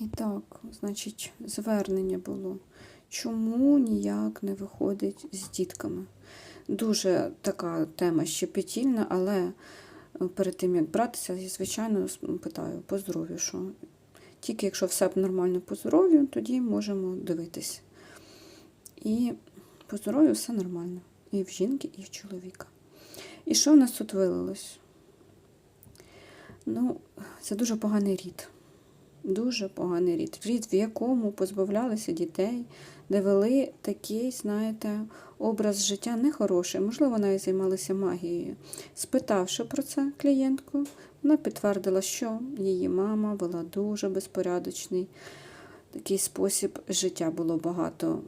І так, значить, звернення було. Чому ніяк не виходить з дітками? Дуже така тема щепетільна, але е, перед тим, як братися, я, звичайно, питаю по здоров'ю, що тільки якщо все нормально по здоров'ю, тоді можемо дивитись. І по здоров'ю все нормально. І в жінки, і в чоловіка. І що в нас тут вилилось? Ну, це дуже поганий рід. Дуже поганий рід. Рід, в якому позбавлялися дітей, де вели такий, знаєте, образ життя нехороший. Можливо, навіть займалися магією. Спитавши про це клієнтку, вона підтвердила, що її мама вела дуже безпорядочний такий спосіб життя. Було багато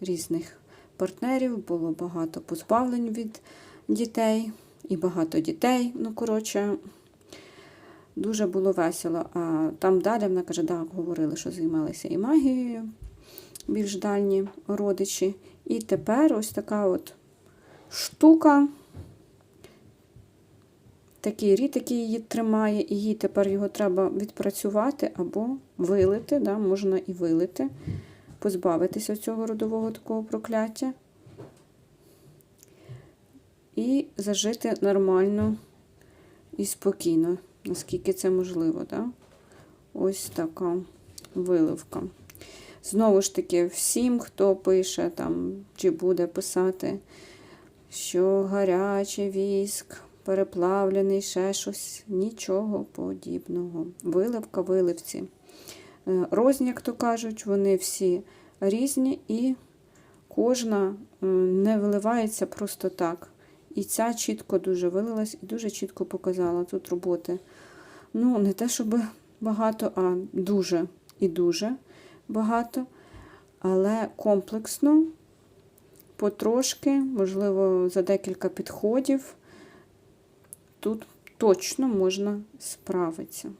різних партнерів, було багато позбавлень від дітей і багато дітей. Ну, коротше, дуже було весело. А там далі вона каже, так, говорили, що займалися і магією, більш дальні родичі. І тепер ось така от штука, такий рід, який її тримає, і їй тепер його треба відпрацювати або вилити, да, можна і вилити, позбавитися цього родового такого прокляття. І зажити нормально і спокійно, наскільки це можливо. Да? Ось така виливка. Знову ж таки, всім, хто пише там, чи буде писати, що гарячий віск, переплавлений, ще щось, нічого подібного. Виливка, виливці. Е, Розняк, то кажуть, вони всі різні і кожна не виливається просто так. І ця чітко дуже вилилась і дуже чітко показала тут роботи. Ну, не те, щоб багато, а дуже і дуже багато. Але комплексно, потрошки, можливо, за декілька підходів, тут точно можна справитися.